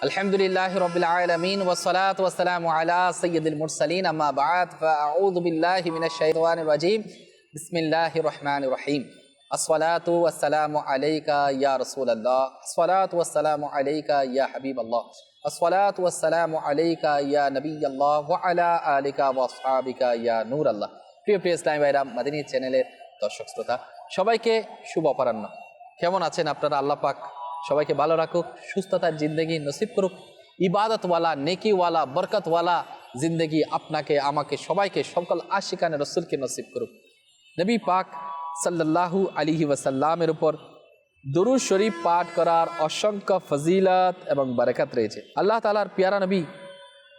الحمد لله رب العالمين والصلاة والسلام على سيد المرسلين أما بعد فأعوذ بالله من الشيطان الرجيم بسم الله الرحمن الرحيم الصلاة والسلام عليك يا رسول الله الصلاة والسلام عليك يا حبيب الله الصلاة والسلام عليك يا نبي الله وعلى آلك وأصحابك يا نور الله প্রিয় প্রিয় ইসলামী ভাইরা মাদিনী চ্যানেলের দর্শক শ্রোতা সবাইকে শুভ অপরাহ্ন কেমন আছেন আপনারা আল্লাহ পাক সবাইকে ভালো রাখুক, সুস্থতার জিন্দগি নসিব করুক। ইবাদতওয়ালা, নেকিওয়ালা, বরকতওয়ালা জিন্দগি আপনাকে, আমাকে, সবাইকে, সকল আশিকানে রসুলকে নসিব করুক। নবী পাক সাল্লাল্লাহু আলিহি ওয়াসাল্লামের উপর দরু শরীফ পাঠ করার অসংখ্য ফজিলত এবং বারাকাত রয়েছে। আল্লাহ তালার পিয়ারা নবী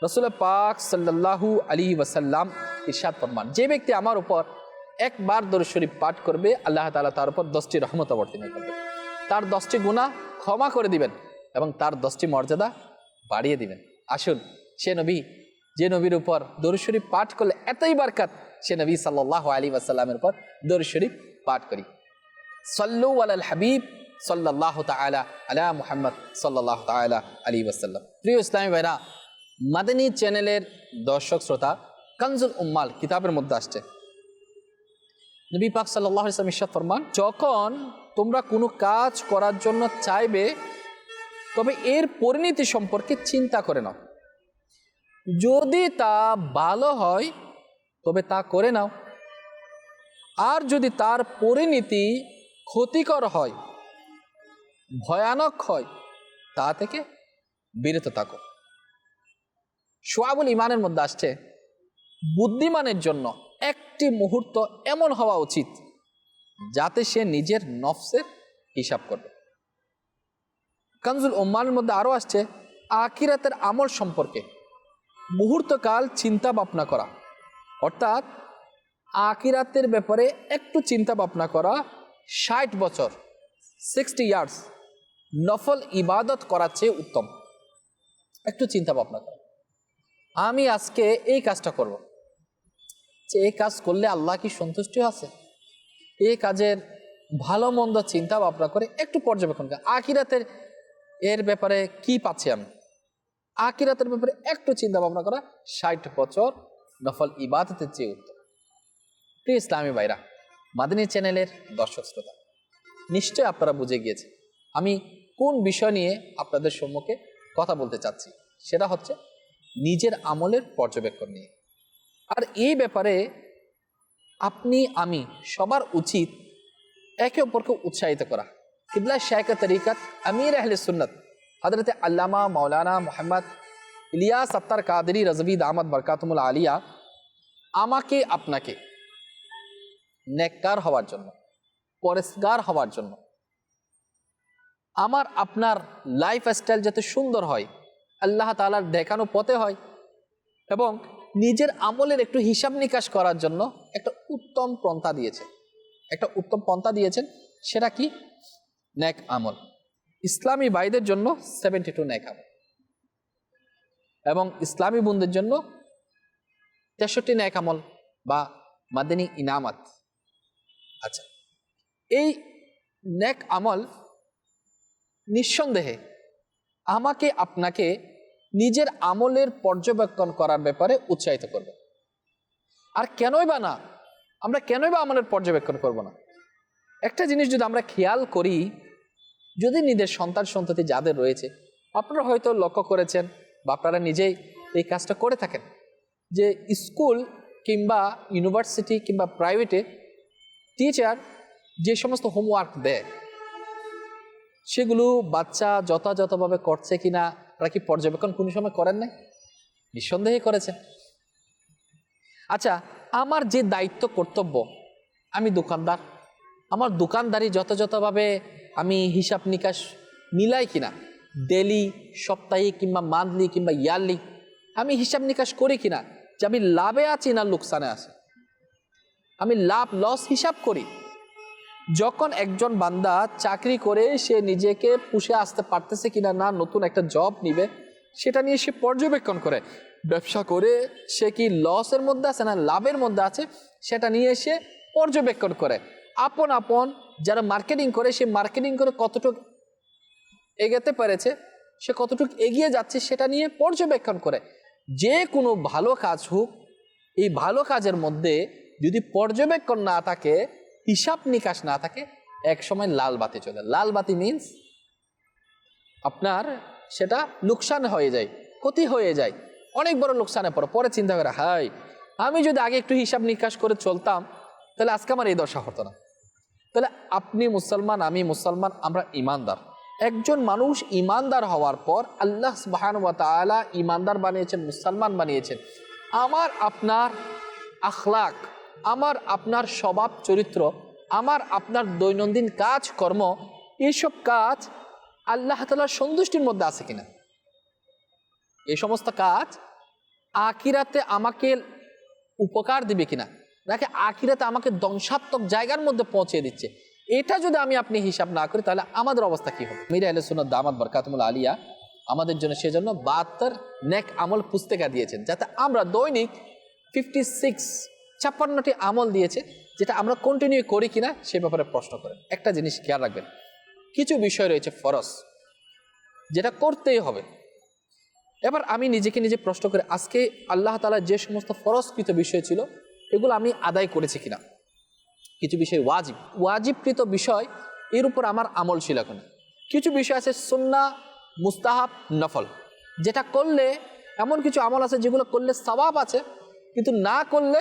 রসুল পাক সাল্লাল্লাহু আলী ওয়াসাল্লাম ইরশাদ ফরমান, যে ব্যক্তি আমার উপর একবার দরু শরীফ পাঠ করবে, আল্লাহ তালা তার উপর দশটি রহমত অবতীর্ণ করবে। তার দশটি গুণা ক্ষমা করে দিবেন এবং তার দশটি মর্যাদা বাড়িয়ে দিবেন। আসুন, সে নবী, যে নবীর উপর শরীফ পাঠ করলে এতই বারকাত, সে নবী সাল্লাহ আলী ওয়াসাল্লামের উপর শরীফ পাঠ করি। সল্লু আল হাবিব সাল্লাহ তালা আলা মুহাম্মদ সাল্লাহ তালা আলী ওয়াসাল্লাম। প্রিয় ইসলামী ভাইরা, মাদানী চ্যানেলের দর্শক শ্রোতা, কানজুল উম্মাল কিতাবের মধ্যে আসছে। নবী পাক সাল্লাহ ইসলাম ইশাদ ফরমান, যখন তোমরা কোনো কাজ করার জন্য চাইবে, তবে এর পরিণতি সম্পর্কে চিন্তা করে নাও। যদি তা ভালো হয়, তবে তা করে নাও। আর যদি তার পরিণতি ক্ষতিকর হয়, ভয়ানক হয়, তা থেকে বিরত থাকো। সোয়াবুল ইমানের মধ্যে আসছে, বুদ্ধিমানের জন্য একটি মুহূর্ত এমন হওয়া উচিত যাতে সে নিজের নফসের হিসাব করবে। কানজুল ওম্মানের মধ্যে আরও আসছে আকিরাতের আমল সম্পর্কে। মুহূর্তকাল চিন্তা ভাবনা করা। অর্থাৎ আকিরাতের ব্যাপারে একটু চিন্তা ভাবনা করা, ষাট বছর সিক্সটি ইয়ার্স নফল ইবাদত করার চেয়ে উত্তম। একটু চিন্তা ভাবনা করা। আমি আজকে এই কাজটা করব। যে এই কাজ করলে আল্লাহ কি সন্তুষ্টি আছে? এই কাজের ভালো মন্দ চিন্তা ভাবনা করে একটু পর্যবেক্ষণ করে আকিরাতের এর ব্যাপারে কি পাচ্ছি আমি? আকিরাতের ব্যাপারে একটু চিন্তা ভাবনা করা, ষাট বছর নফল ইবাদতের চেয়ে উত্তম। প্রিয় ইসলামী ভাইরা, মাদিনী চ্যানেলের দর্শক শ্রোতা নিশ্চয় আপনারা বুঝে গিয়েছে আমি কোন বিষয় নিয়ে আপনাদের সম্মুখে কথা বলতে চাচ্ছি? সেটা হচ্ছে নিজের আমলের পর্যবেক্ষণ নিয়ে। আর এই ব্যাপারে আপনি, আমি সবার উচিত একে অপরকে উৎসাহিত করা। কিবলা শেখ তরিকত আমির আহলে সুন্নত হজরত আল্লামা মৌলানা মোহাম্মদ ইলিয়াস আত্তার কাদরি রজবিদ আহমদ বরকাতমুল আলিয়া আমাকে, আপনাকে নেককার হওয়ার জন্য, পরেশগার হওয়ার জন্য, আমার, আপনার লাইফ স্টাইল যাতে সুন্দর হয়, আল্লাহ তালার দেখানো পথে হয় এবং নিজের আমলের একটু হিসাব নিকাশ করার জন্য একটা উত্তম পন্থা দিয়েছে। একটা উত্তম পন্থা দিয়েছেন, সেটা কি? ন্যাক আমল। ইসলামী ভাইদের জন্য সেভেন্টি টু ন্যাক আমল। এবং ইসলামী বোনদের জন্য তেষট্টি ন্যাক আমল বা মাদিনী ইনামাত। আচ্ছা এই ন্যাক আমল নিঃসন্দেহে আমাকে আপনাকে নিজের আমলের পর্যবেক্ষণ করার ব্যাপারে উৎসাহিত করবে। আর কেনই বা না? আমরা কেনই বা আমলের পর্যবেক্ষণ করব না? একটা জিনিস যদি আমরা খেয়াল করি, যদি নিজের সন্তান সন্ততি যাদের রয়েছে, আপনারা হয়তো লক্ষ্য করেছেন বা আপনারা নিজেই এই কাজটা করে থাকেন যে স্কুল কিংবা ইউনিভার্সিটি কিংবা প্রাইভেটে টিচার যে সমস্ত হোমওয়ার্ক দেয়, সেগুলো বাচ্চা যথাযথভাবে করছে কিনা তারা কি পর্যবেক্ষণ কোনো সময় করেন নাই? নিঃসন্দেহে করেছেন। আচ্ছা আমার যে দায়িত্ব কর্তব্য, আমি দোকানদার, আমার দোকানদারি যথাযথভাবে আমি হিসাব নিকাশ মিলাই কিনা, ডেলি সাপ্তাহিক কিংবা মান্থলি কিংবা ইয়ারলি, আমি হিসাব নিকাশ করি কিনা, যে আমি লাভে আছি না লোকসানে আছি? আমি লাভ লস হিসাব করি। যখন একজন বান্দা চাকরি করে, সে নিজেকে পুষে আসতে পারতেছে কিনা না, নতুন একটা জব নিবে, সেটা নিয়ে সে পর্যবেক্ষণ করে। ব্যবসা করে, সে কি লসের মধ্যে আছে না লাভের মধ্যে আছে, সেটা নিয়ে সে পর্যবেক্ষণ করে। আপন আপন যারা মার্কেটিং করে, সে মার্কেটিং করে কতটুকু এগোতে পেরেছে, সে কতটুকু এগিয়ে যাচ্ছে, সেটা নিয়ে পর্যবেক্ষণ করে। যে কোনো ভালো কাজ হোক, এই ভালো কাজের মধ্যে যদি পর্যবেক্ষণ না থাকে হিসাব নিকাশ না থাকে, এক সময় লাল বাতি চলে। লাল বাতি মিন্স আপনার সেটা লোকসান হয়ে যায়, ক্ষতি হয়ে যায়। অনেক বড় লোকসানে পড়ে পরে চিন্তা করে হাই আমি যদি আগে একটু হিসাব নিকাশ করে চলতাম, তাহলে আজকে আমার এই দশা হতো না। তাহলে আপনি মুসলমান, আমি মুসলমান, আমরা ইমানদার। একজন মানুষ ইমানদার হওয়ার পর আল্লাহ সুবহান ওয়া তাআলা ইমানদার বানিয়েছেন, মুসলমান বানিয়েছেন। আমার, আপনার আখলাক আমার আপনার স্বভাব চরিত্র, আমার আপনার দৈনন্দিন কাজ কর্ম এইসব কাজ আল্লাহ তালার সন্তুষ্টির মধ্যে আছে কিনা? এই সমস্ত কাজ আকিরাতে আমাকে উপকার দিবে কিনা? নাকি আকিরাতে আমাকে ধ্বংসাত্মক জায়গার মধ্যে পৌঁছে দিচ্ছে? এটা যদি আমি আপনি হিসাব না করি, তাহলে আমাদের অবস্থা কি হবে? মিরা আল সুন্নত দামাত বরকাতমুল আলিয়া আমাদের জন্য সেজন্য বাহাত্তর নেক আমল পুস্তিকা দিয়েছেন, যাতে আমরা দৈনিক ফিফটি সিক্স ছাপ্পান্নটি আমল দিয়েছে, যেটা আমরা কন্টিনিউ করি কিনা সে ব্যাপারে প্রশ্ন করেন। একটা জিনিস খেয়াল রাখবেন, কিছু বিষয় রয়েছে ফরস যেটা করতেই হবে। এবার আমি নিজেকে নিজে প্রশ্ন করে, আজকে আল্লাহ তালা যে সমস্ত ফরজকৃত বিষয় ছিল, এগুলো আমি আদায় করেছি কিনা? কিছু বিষয় ওয়াজিব, ওয়াজিবকৃত বিষয়, এর উপর আমার আমল ছিল এখন। কিছু বিষয় আছে সুন্না, মুস্তাহাব, নফল, যেটা করলে এমন কিছু আমল আছে যেগুলো করলে সবাব আছে, কিন্তু না করলে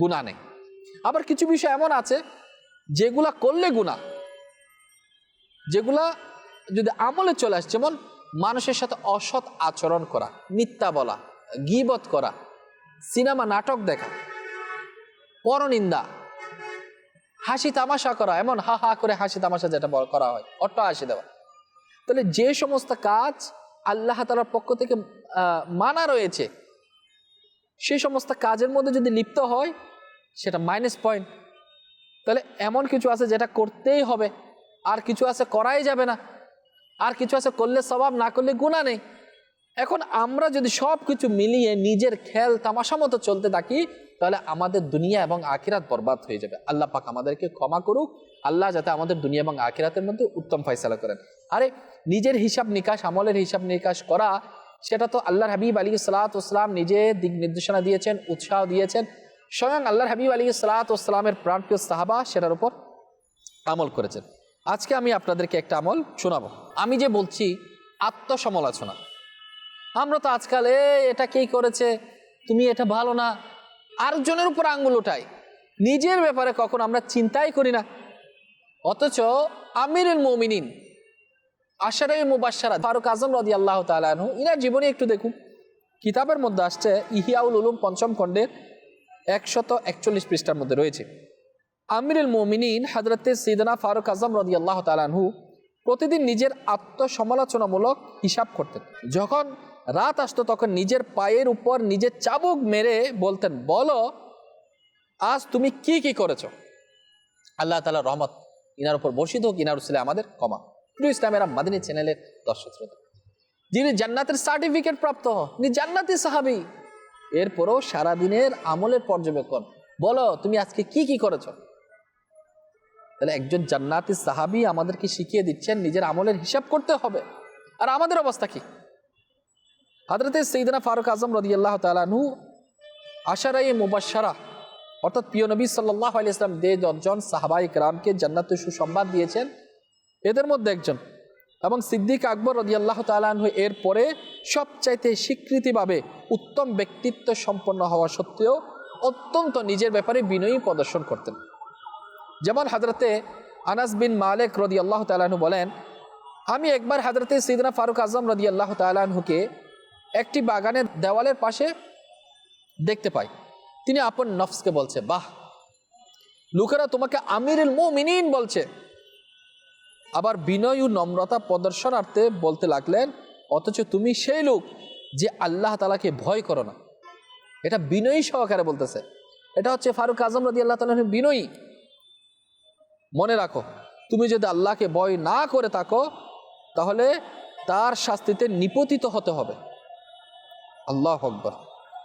গুণা নেই। আবার কিছু বিষয় এমন আছে, যেগুলা করলে গুণা যেগুলা যদি আমলে চলে আসে, যেমন মানুষের সাথে অসৎ আচরণ করা, মিথ্যা বলা, গিবত করা, সিনেমা, নাটক দেখা, পরনিন্দা, হাসি তামাশা করা, এমন হা হা করে হাসি তামাশা যেটা করা হয়, অট্ট হাসি দেওয়া। তাহলে যে সমস্ত কাজ আল্লাহ তালার পক্ষ থেকে মানা রয়েছে সেই সমস্ত কাজের মধ্যে যদি লিপ্ত হয়, সেটা মাইনাস পয়েন্ট তাহলে এমন কিছু আছে যেটা করতেই হবে। আর কিছু আছে করাই যাবে না। আর কিছু আছে করলে স্বভাব, না করলে গুণা নেই। এখন আমরা যদি সব কিছু মিলিয়ে নিজের খেল তামাশা মতো চলতে থাকি, তাহলে আমাদের দুনিয়া এবং আখিরাত বরবাদ হয়ে যাবে। আল্লাহ পাক আমাদেরকে ক্ষমা করুক। আল্লাহ যাতে আমাদের দুনিয়া এবং আখিরাতের মধ্যে উত্তম ফয়সালা করেন। আরে নিজের হিসাব নিকাশ, আমলের হিসাব নিকাশ করা সেটা তো আল্লাহর হাবিব আলী সালাতাম নিজে দিক নির্দেশনা দিয়েছেন, উৎসাহ দিয়েছেন। স্বয়ং আল্লাহর হাবিব আলী সালাতামের প্রাণপ্রিয় সাহাবা সেটার উপর আমল করেছেন। আজকে আমি আপনাদেরকে একটা আমল শোনাবো। আমি যে বলছি, আত্মসমালোচনা। আমরা তো আজকাল, এ, এটা কে করেছে? তুমি এটা ভালো না। আরেকজনের উপর আঙ্গুল ওঠাই। নিজের ব্যাপারে কখন আমরা চিন্তাই করি না। অথচ আমিরুল মমিনিন আশারাই মুবাসারা ফারুক আজম রদি আল্লাহ তালু ইনার জীবনে একটু দেখুন। কিতাবের মধ্যে আসছে, ইহিয়াউল উলুম পঞ্চম খণ্ডের একশত একচল্লিশ পৃষ্ঠার মধ্যে রয়েছে। আমিরুল মোমিনিন হাজরতে সিদনা ফারুক আজম রদি আল্লাহ তালানহু প্রতিদিন নিজের আত্মসমালোচনামূলক হিসাব করতেন। যখন রাত আসতো, তখন নিজের পায়ের উপর নিজের চাবুক মেরে বলতেন, বলো, আজ তুমি কি কি করেছ? আল্লাহ তালা রহমত, ইনার উপর বর্ষিত হোক, ইনার উসলে আমাদের কমা প্রিয় ইসলামেরা মাদিনী চ্যানেলের দর্শক শ্রোতা। যিনি জান্নাতের সার্টিফিকেট প্রাপ্ত হন জান্নাতি সাহাবি। এরপরও সারাদিনের আমলের পর্যবেক্ষণ। বলো, তুমি আজকে কি কি করেছ? তাহলে একজন জান্নাতি সাহাবি আমাদেরকে শিখিয়ে দিচ্ছেন, নিজের আমলের হিসাব করতে হবে। আর আমাদের অবস্থা কি? হাজরতে সঈদনা ফারুক আজম রদি আল্লাহ তালু আশারাই মুবাসারা অর্থাৎ প্রিয় নবী সাল্লাহ আলি ইসলাম দে দশজন সাহাবাই রামকে জান্নাতের সুসংবাদ দিয়েছেন। এদের মধ্যে একজন। এবং সিদ্দিক আকবর রদি আল্লাহ তালু এর পরে সবচাইতে স্বীকৃতিভাবে উত্তম ব্যক্তিত্ব সম্পন্ন হওয়া সত্ত্বেও অত্যন্ত নিজের ব্যাপারে বিনয়ী প্রদর্শন করতেন। যেমন হাজরতে আনাস বিন মালেক রদি আল্লাহ তালাহু বলেন, আমি একবার হাজরতে সিদনা ফারুক আজম রদি আল্লাহ তালাহুকে একটি বাগানের দেওয়ালের পাশে দেখতে পাই। তিনি আপন নফসকে বলছে, বাহ! লোকেরা তোমাকে আমিরুল মুমিনিন বলছে। আবার বিনয় ও নম্রতা প্রদর্শনার্থে বলতে লাগলেন, অথচ তুমি সেই লোক যে আল্লাহ তালাকে ভয় করো না। এটা বিনয়ী সহকারে বলতেছে। এটা হচ্ছে ফারুক আজম রদি আল্লাহ তালা বিনয়ী। মনে রাখো, তুমি যদি আল্লাহকে ভয় না করে থাকো, তাহলে তার শাস্তিতে নিপতিত হতে হবে। আল্লাহ আকবর।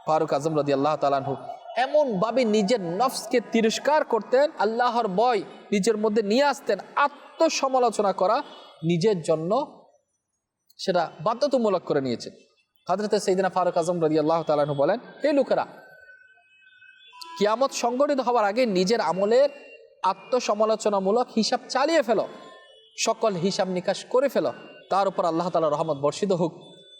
ফারুক আজম রদি আল্লাহ তালানহু এমনভাবে নিজের নফসকে তিরস্কার করতেন, আল্লাহর বয় নিজের মধ্যে নিয়ে আসতেন আত্মসমালোচনা করা নিজের জন্য সেটা বাধ্যতামূলক করে নিয়েছেন হাজরতে সৈদিনা ফারুক আজম রদি আল্লাহ তালু বলেন, হে লোকেরা, কিয়ামত সংগঠিত হওয়ার আগে নিজের আমলের আত্মসমালোচনামূলক হিসাব চালিয়ে ফেলো, সকল হিসাব নিকাশ করে ফেলো, তার উপর আল্লাহ তালা রহমত বর্ষিত হোক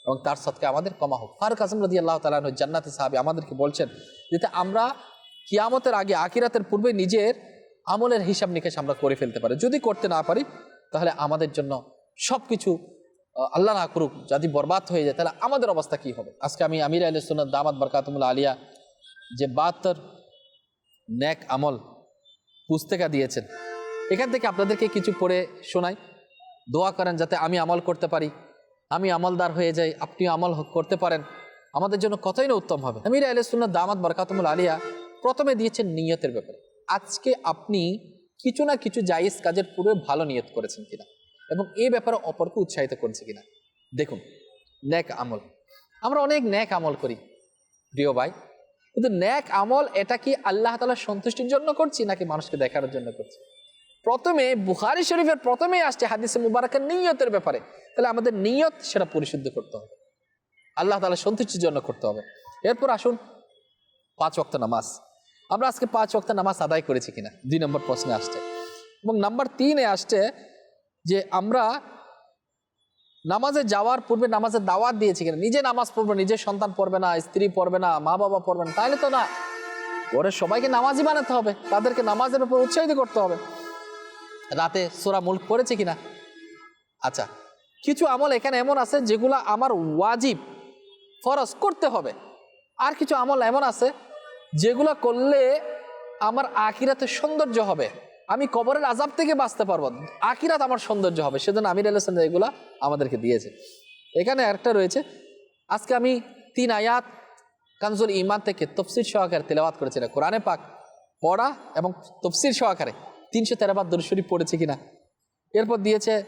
এবং তার সৎকে আমাদের কমা হোক। ফারুক আজম রদি আল্লাহ তালাহ জান্নাতি সাহাবি আমাদেরকে বলছেন, যাতে আমরা কিয়ামতের আগে আকিরাতের পূর্বে নিজের আমলের হিসাব নিকাশ আমরা করে ফেলতে পারি। যদি করতে না পারি, তাহলে আমাদের জন্য সব কিছু আল্লাহ না করুক, যদি বরবাদ হয়ে যায়, তাহলে আমাদের অবস্থা কি হবে? আজকে আমি আমির আলী সুন্নত দামাত বরকাতমুল আলিয়া যে বাহাত্তর ন্যাক আমল পুস্তিকা দিয়েছেন, এখান থেকে আপনাদেরকে কিছু পড়ে শোনাই। দোয়া করেন যাতে আমি আমল করতে পারি। আমি আমলদার হয়ে যাই, আপনি আমল করতে পারেন। আমাদের জন্য কতই না উত্তম হবে। আমির আলী সুন্নত দামাত বরকাতমুল আলিয়া প্রথমে দিয়েছেন নিয়তের ব্যাপারে। আজকে আপনি কিছু না কিছু জায়েজ কাজের পূর্বে ভালো নিয়ত করেছেন কিনা? এবং এই ব্যাপারে অপরকে উৎসাহিত করছে কিনা? দেখুন, ন্যাক আমল। আমরা অনেক ন্যাক আমল করি, প্রিয় ভাই। কিন্তু ন্যাক আমল এটা কি আল্লাহ তালার সন্তুষ্টির জন্য করছি নাকি মানুষকে দেখানোর জন্য করছি? প্রথমে বুখারি শরীফের প্রথমেই আসছে হাদিসে মুবারকের নিয়তের ব্যাপারে। তাহলে আমাদের নিয়ত সেটা পরিশুদ্ধ করতে হবে। আল্লাহ তালা সন্তুষ্টির জন্য করতে হবে। এরপর আসুন পাঁচ ওয়াক্ত নামাজ। আমরা আজকে পাঁচ ওয়াক্ত নামাজ আদায় করেছি কিনা? দুই নম্বর প্রশ্নে আসছে। এবং নাম্বার তিনে আসছে যে আমরা নামাজে যাওয়ার পূর্বে নামাজের দাওয়াত দিয়েছি কিনা? নিজে নামাজ পড়বে নিজের সন্তান পড়বে না, স্ত্রী পড়বে না মা বাবা পড়বে না তাহলে তো না। ঘরের সবাইকে নামাজই বানাতে হবে, তাদেরকে নামাজের উপর উৎসাহিত করতে হবে। রাতে সোরা মুল্ক পড়েছে কিনা? আচ্ছা কিছু আমল এখানে এমন আছে যেগুলো আমার ওয়াজিব ফরজ করতে হবে। আর কিছু আমল এমন আছে যেগুলো করলে আমার আকিরাতে সৌন্দর্য হবে। আমি কবরের আজাব থেকে বাঁচতে পারব। আকিরাত আমার সৌন্দর্য হবে। সেজন্য আমির আলসান এগুলা আমাদেরকে দিয়েছে। এখানে একটা রয়েছে। আজকে আমি তিন আয়াত কানজুল ইমান থেকে তফসির সহকারে করেছি না। কোরআনে পাক পড়া এবং তফসির সহকারে তিনশো তেরোবার দর্শরী পড়েছে কিনা। এরপর দিয়েছে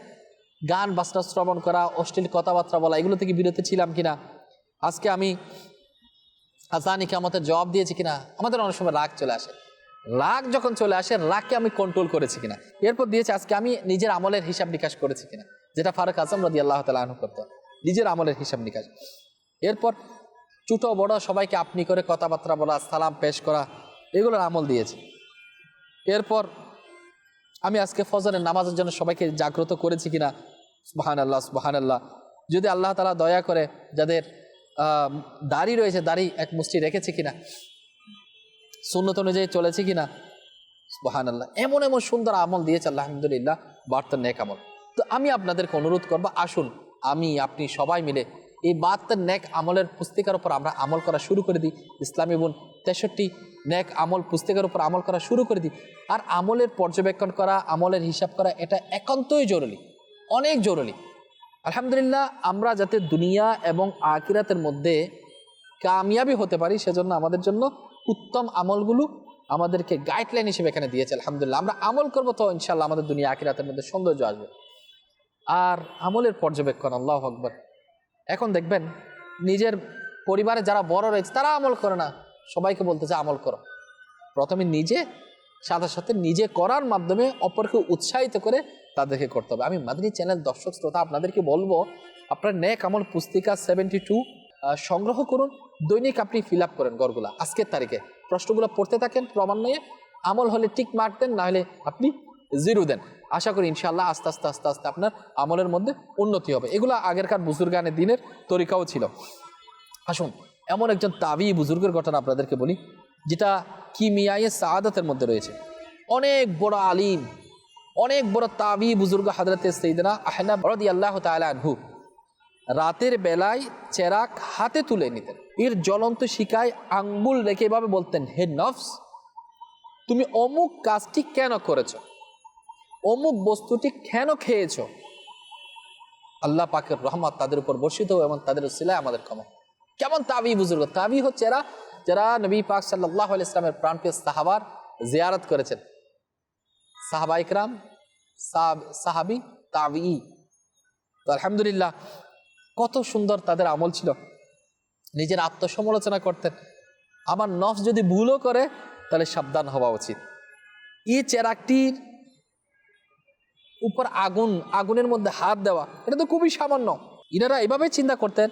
গান বাসনা শ্রবণ করা, অশ্লীল কথাবার্তা বলা, এগুলো থেকে বিরত ছিলাম কিনা। আজকে আমি আজানিকে আমাদের জবাব দিয়েছি কিনা? আমাদের অনেক সময় রাগ চলে আসে। রাগ যখন চলে আসে, রাগকে আমি কন্ট্রোল করেছি কিনা? এরপর দিয়েছে, আজকে আমি নিজের আমলের হিসাব নিকাশ করেছি কিনা? যেটা ফারুক আজম রদি আল্লাহ তালা আনু করতো। নিজের আমলের হিসাব নিকাশ। এরপর ছোটো বড় সবাইকে আপনি করে কথাবার্তা বলা, সালাম পেশ করা, এগুলোর আমল দিয়েছে। এরপর আমি আজকে ফজরের নামাজের জন্য সবাইকে জাগ্রত করেছি কিনা? সুবাহান আল্লাহ সুবাহান আল্লাহ যদি আল্লাহ তালা দয়া করে যাদের দাড়ি রয়েছে, দাড়ি এক মুষ্টি রেখেছে কিনা? সুন্নত অনুযায়ী চলেছে কিনা? সুবাহান আল্লাহ এমন এমন সুন্দর আমল দিয়েছে, আলহামদুলিল্লাহ বার্তার নেক আমল। তো আমি আপনাদেরকে অনুরোধ করব, আসুন, আমি, আপনি সবাই মিলে এই বার্তার নেক আমলের পুস্তিকার উপর আমরা আমল করা শুরু করে দিই। ইসলামী বোন তেষট্টি, নেক আমল পুস্তিকার উপর আমল করা শুরু করে দিই। আর আমলের পর্যবেক্ষণ করা, আমলের হিসাব করা, এটা একান্তই জরুরি, অনেক জরুরি। আলহামদুলিল্লাহ, আমরা যাতে দুনিয়া এবং আকিরাতের মধ্যে কামিয়াবি হতে পারি, সেজন্য আমাদের জন্য উত্তম আমলগুলো আমাদেরকে গাইডলাইন হিসেবে এখানে দিয়েছে, আলহামদুলিল্লাহ। আমরা আমল করব তো ইনশাল্লাহ আমাদের দুনিয়া আকিরাতের মধ্যে সৌন্দর্য আসবে। আর আমলের পর্যবেক্ষণ, আল্লাহ আকবর। এখন দেখবেন, নিজের পরিবারে যারা বড় রয়েছে, তারা আমল করে না। সবাইকে বলতেছে আমল করো। প্রথমে নিজে, সাথে সাথে নিজে করার মাধ্যমে অপরকে উৎসাহিত করে তাদেরকে করতে হবে। আমি মাদিনী চ্যানেল দর্শক শ্রোতা, আপনাদেরকে বলব, আপনার নেক আমল পুস্তিকা সেভেন্টি টু সংগ্রহ করুন। দৈনিক আপনি ফিল আপ করেন গড়গুলা। আজকের তারিখে। প্রশ্নগুলো পড়তে থাকেন ক্রমান্বয়ে। আমল হলে টিক মার্ক দেন, না হলে আপনি জিরো দেন। আশা করি ইনশাল্লাহ আস্তে আস্তে আস্তে আস্তে আপনার আমলের মধ্যে উন্নতি হবে। এগুলো আগেরকার বুজুর্গানের দিনের তরিকাও ছিল। আসুন, এমন একজন তাবি বুজুর্গের ঘটনা আপনাদেরকে বলি, যেটা কিমিয়ায়ে সাদাতের মধ্যে রয়েছে। অনেক বড় আলিম অনেক বড় তাবি বুজুর্গ হাজরতে সৈদনা আহনা বরদি আল্লাহ তালহু রাতের বেলায় চেরাক হাতে তুলে নিতেন। এর জ্বলন্ত শিকায় আঙ্গুল রেখে এভাবে বলতেন, হে নফস, তুমি অমুক কাজটি কেন করেছ? অমুক বস্তুটি কেন খেয়েছ? আল্লাহ পাকের রহমত তাদের উপর বর্ষিত এবং তাদের সিলায় আমাদের ক্ষমা কেমন তাবি বুজুর্গ? তাবি হচ্ছে এরা, যারা নবী পাক সাল্লাহ ইসলামের প্রাণপ্রিয় সাহাবার জিয়ারত করেছেন। সাহাবা ইকরাম সাহাব- তাবি তো আলহামদুলিল্লাহ, কত সুন্দর তাদের আমল ছিল। নিজের আত্মসমালোচনা করতেন। আমার নফস যদি ভুলও করে, তাহলে সাবধান হওয়া উচিত। এই চেরাকটির উপর আগুন, আগুনের মধ্যে হাত দেওয়া, এটা তো খুবই সামান্য। ইনারা এভাবে চিন্তা করতেন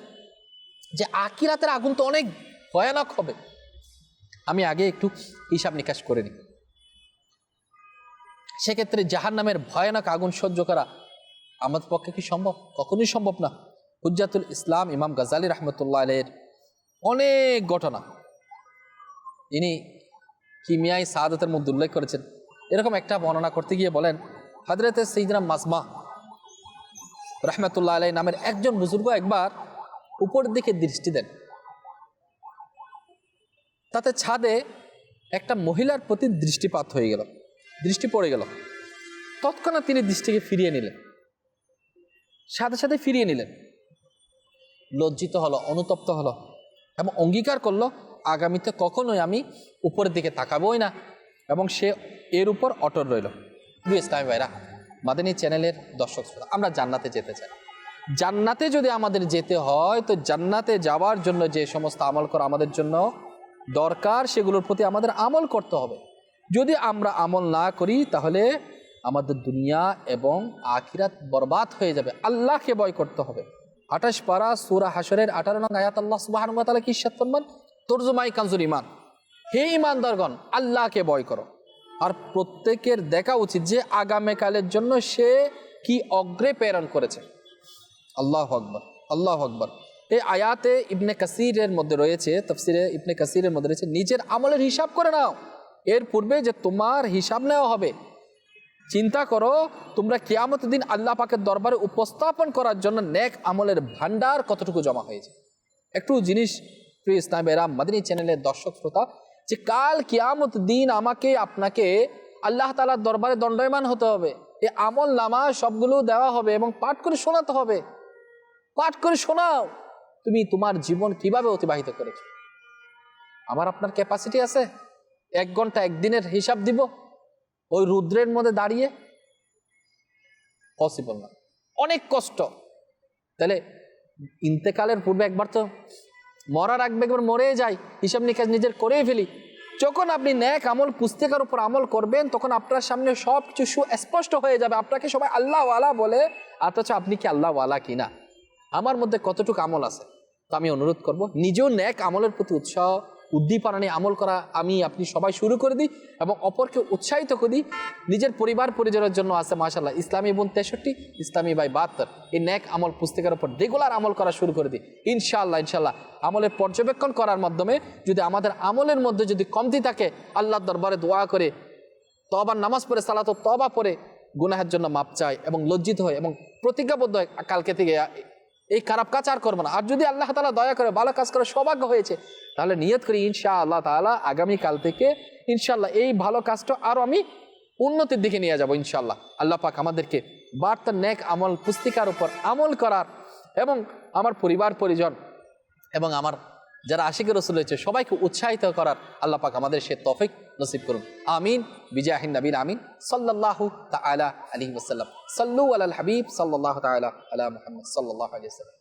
যে আকিরাতের আগুন তো অনেক ভয়ানক হবে। আমি আগে একটু হিসাব নিকাশ করে নিই। সেক্ষেত্রে জাহান নামের ভয়ানক আগুন সহ্য করা আমাদের পক্ষে কি সম্ভব? কখনোই সম্ভব না। হুজ্জাতুল ইসলাম ইমাম গাজালি রহমতুল্লাহ আলের অনেক ঘটনা। ইনি কিমিয়াই সাদতের মধ্যে উল্লেখ করেছেন। এরকম একটা বর্ণনা করতে গিয়ে বলেন হজরতে সঈদনা মাজমা রহমতুল্লাহ আলাই নামের একজন বুজুর্গ একবার উপরের দিকে দৃষ্টি দেন। তাতে ছাদে একটা মহিলার প্রতি দৃষ্টিপাত হয়ে গেল। দৃষ্টি পড়ে গেল। তৎক্ষণাৎ তিনি দৃষ্টিকে ফিরিয়ে নিলেন। সাথে সাথে ফিরিয়ে নিলেন। লজ্জিত হলো, অনুতপ্ত হলো এবং অঙ্গীকার করল, আগামীতে কখনোই আমি উপরের দিকে তাকাবোই না। এবং সে এর উপর অটল রইল। প্রিয় ইসলামী ভাইরা, মাদানী চ্যানেলের দর্শক শ্রোতা, আমরা জান্নাতে যেতে চাই। জান্নাতে যদি আমাদের যেতে হয়, তো জান্নাতে যাওয়ার জন্য যে সমস্ত আমল করা আমাদের জন্য দরকার, সেগুলোর প্রতি আমাদের আমল করতে হবে। যদি আমরা আমল না করি, তাহলে আমাদের দুনিয়া এবং আখিরাত বরবাদ হয়ে যাবে। আল্লাহকে বয় করতে হবে। আঠাশ পারা সুরা হাসরের আঠারো নং আয়াত, আল্লাহ সুবাহ কি ইস্যাত ফরমান? তর্জমাই কানজুর ইমান হে ইমানদারগণ আল্লাহকে বয় করো। আর প্রত্যেকের দেখা উচিত যে আগামীকালের জন্য সে কি অগ্রে প্রেরণ করেছে। আল্লাহ আকবর আল্লাহ আকবর। এই আয়াতে ইবনে কাসিরের মধ্যে রয়েছে, তফসিরে ইবনে কাসিরের মধ্যে রয়েছে, নিজের আমলের হিসাব করে নাও। এর পূর্বে যে তোমার হিসাব নেওয়া হবে, চিন্তা করো তোমরা কেয়ামত দিন আল্লাহ পাকের দরবারে উপস্থাপন করার জন্য নেক আমলের ভান্ডার কতটুকু জমা হয়েছে। একটু জিনিস প্রিয় ইসলাম এরাম মাদিনী চ্যানেলের দর্শক শ্রোতা, যে কাল কিয়ামত দিন আমাকে, আপনাকে আল্লাহ তালার দরবারে দণ্ডায়মান হতে হবে, এ আমল নামা সবগুলো দেওয়া হবে এবং পাঠ করে শোনাতে হবে। পাঠ করে শোনাও, তুমি তোমার জীবন কীভাবে অতিবাহিত করেছ? আমার আপনার ক্যাপাসিটি আছে? এক ঘণ্টা একদিনের হিসাব দিব, ওই রুদ্রের মধ্যে দাঁড়িয়ে? পসিবল না। অনেক কষ্ট। তাহলে ইন্তেকালের পূর্বে একবার তো মরার আগে একবার মরে যাই হিসাব নিকাশ নিজের করেই ফেলি। যখন আপনি ন্যাক আমল, পুস্তিকার উপর আমল করবেন, তখন আপনার সামনে সব কিছু সুস্পষ্ট হয়ে যাবে। আপনাকে সবাই আল্লাহওয়ালা বলে, অথচ আপনি কি আল্লাহওয়ালা কিনা আমার মধ্যে কতটুকু আমল আছে? তো আমি অনুরোধ করব, নিজেও ন্যাক আমলের প্রতি উৎসাহ উদ্দীপনা নিয়ে আমল করা আমি, আপনি সবাই শুরু করে দিই এবং অপরকে উৎসাহিত করে দিই। নিজের পরিবার পরিজনের জন্য আছে মাশাল্লাহ ইসলামী বোন তেষট্টি, ইসলামী বাই বাহাত্তর। এই ন্যাক আমল, পুস্তিকার উপর রেগুলার আমল করা শুরু করে দিই। ইনশাআল্লাহ ইনশাল্লাহ আমলের পর্যবেক্ষণ করার মাধ্যমে যদি আমাদের আমলের মধ্যে যদি কমতি থাকে, আল্লাহর দরবারে দোয়া করে তবার নামাজ পড়ে, সালাত তবা পড়ে, গুনাহের জন্য মাপ চায় এবং লজ্জিত হয় এবং প্রতিজ্ঞাবদ্ধ হয় কালকে থেকে, এই খারাপ কাজ আর করব না। আর যদি আল্লাহ তালা দয়া করে, ভালো কাজ করে, সৌভাগ্য হয়েছে তাহলে নিয়ত করি ইনশা আল্লাহ তালা আগামীকাল থেকে ইনশাল্লাহ এই ভালো কাজটা আরও আমি উন্নতির দিকে নিয়ে যাব ইনশাল্লাহ আল্লাহ পাক আমাদেরকে বার্তার ন্যাক আমল, পুস্তিকার উপর আমল করার এবং আমার পরিবার, পরিজন এবং আমার যারা আশিকের রসুল রয়েছে, সবাইকে উৎসাহিত করার আল্লাহ পাক আমাদের সে তফিক নসিব করুন। আমিন। বিজাহিন নবীন আমিন। সাল্লাল্লাহু তাআলা আলাইহি ওয়াসাল্লাম। সাল্লু আলাল হাবিব সাল্লাল্লাহু তাআলা আলা মুহাম্মদ আলাইহি ওয়াসাল্লাম।